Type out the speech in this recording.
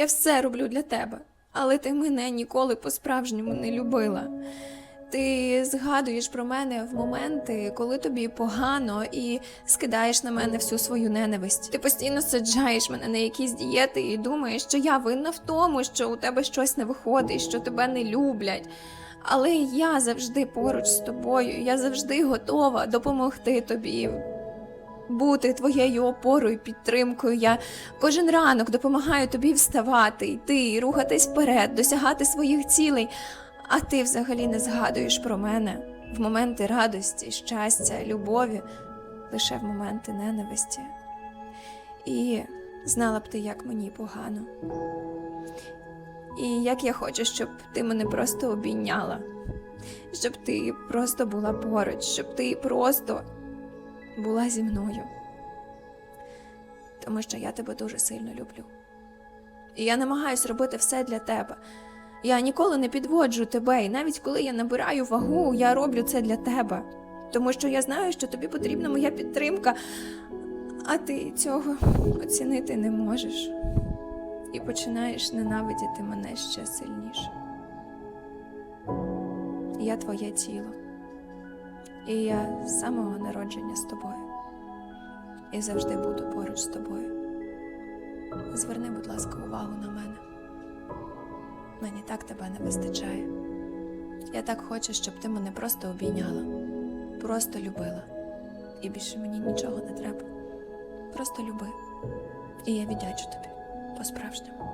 Я все роблю для тебе, але ти мене ніколи по-справжньому не любила. Ти згадуєш про мене в моменти, коли тобі погано, і скидаєш на мене всю свою ненависть. Ти постійно саджаєш мене на якісь дієти і думаєш, що я винна в тому, що у тебе щось не виходить, що тебе не люблять. Але я завжди поруч з тобою, я завжди готова допомогти тобі. Бути твоєю опорою, підтримкою. Я кожен ранок допомагаю тобі вставати, йти, рухатись вперед, досягати своїх цілей. А ти взагалі не згадуєш про мене в моменти радості, щастя, любові, лише в моменти ненависті. І знала б ти, як мені погано. І як я хочу, щоб ти мене просто обійняла, щоб ти просто була поруч, щоб ти просто була зі мною. Тому що я тебе дуже сильно люблю. І я намагаюсь робити все для тебе. Я ніколи не підводжу тебе, і навіть коли я набираю вагу, я роблю це для тебе. Тому що я знаю, що тобі потрібна моя підтримка, а ти цього оцінити не можеш. І починаєш ненавидіти мене ще сильніше. Я твоє тіло. І я з самого народження з тобою. І завжди буду поруч з тобою. Зверни, будь ласка, увагу на мене. Мені так тебе не вистачає. Я так хочу, щоб ти мене просто обійняла, просто любила. І більше мені нічого не треба. Просто люби. І я віддячу тобі по-справжньому.